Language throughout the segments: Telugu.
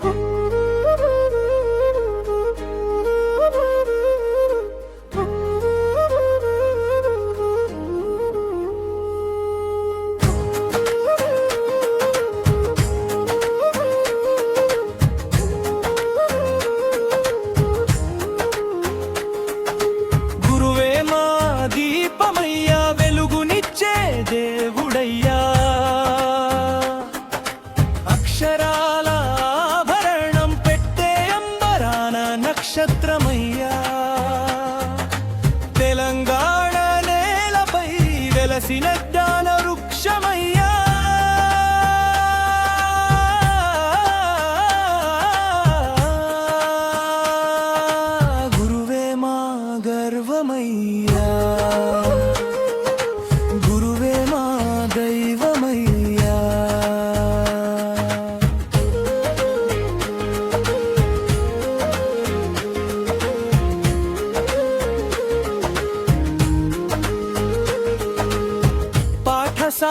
Oh. నక్షత్రమయ్యా. తెలంగాణ నేలపై వెలసిన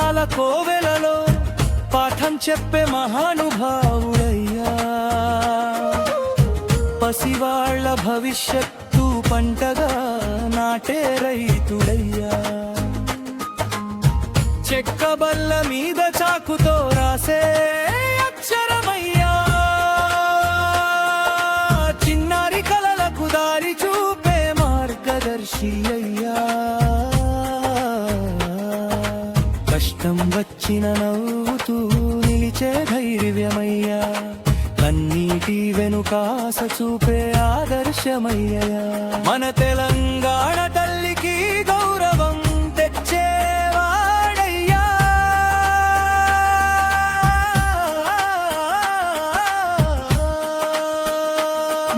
పాఠశాల కోవెలలో పాఠం చెప్పే మహానుభావుడయ్యా. పసివాళ్ళ భవిష్యత్తు పంటగా నాటే రైతుడయ్యా. చెక్క బల్ల మీద చాకుతో రాసే అక్షరమయ్యా. చిన్నారి కలలకు దారి చూపే మార్గదర్శి అయ్యా కష్టం వచ్చిన నవ్వుతూ నిలిచే ధైర్యమయ్యా. కన్నీటి వెనుకాస చూపే ఆదర్శమయ్యా. మన తెలంగాణ తల్లికి గౌరవం తెచ్చేవాడయ్యా.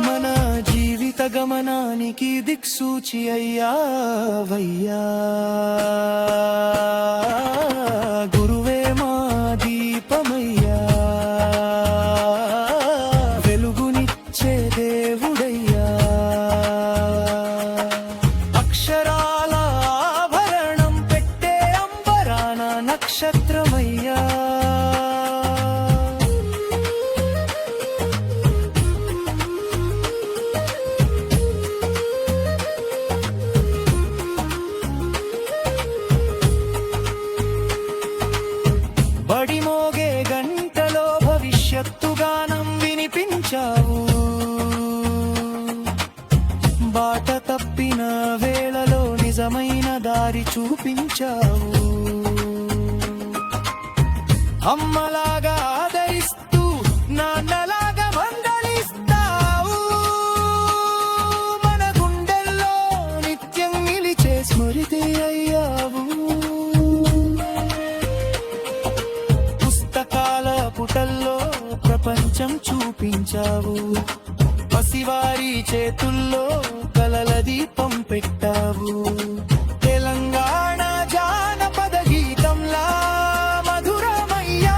మన జీవిత గమనానికి దిక్సూచి అయ్యా బడిమోగే గంటలో భవిష్యత్తు గానం వినిపించావు. బాట తప్పిన వేళలో నిజమైన దారి చూపించావు. అమ్మలాగా పుటల్లో ప్రపంచం చూపించావు. పసివారి చేతుల్లో కలల దీపం పెట్టావు. తెలంగాణ జానపద గీతంలా మధురమయ్యా.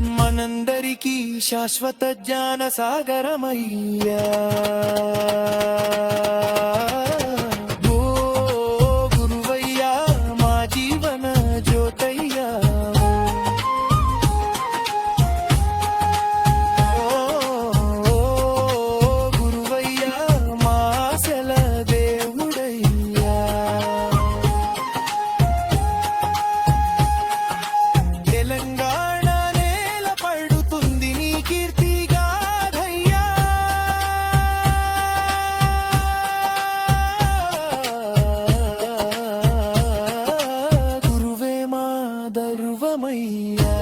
మనందరికీ శాశ్వత జ్ఞాన సాగరమయ్యా பருவமையா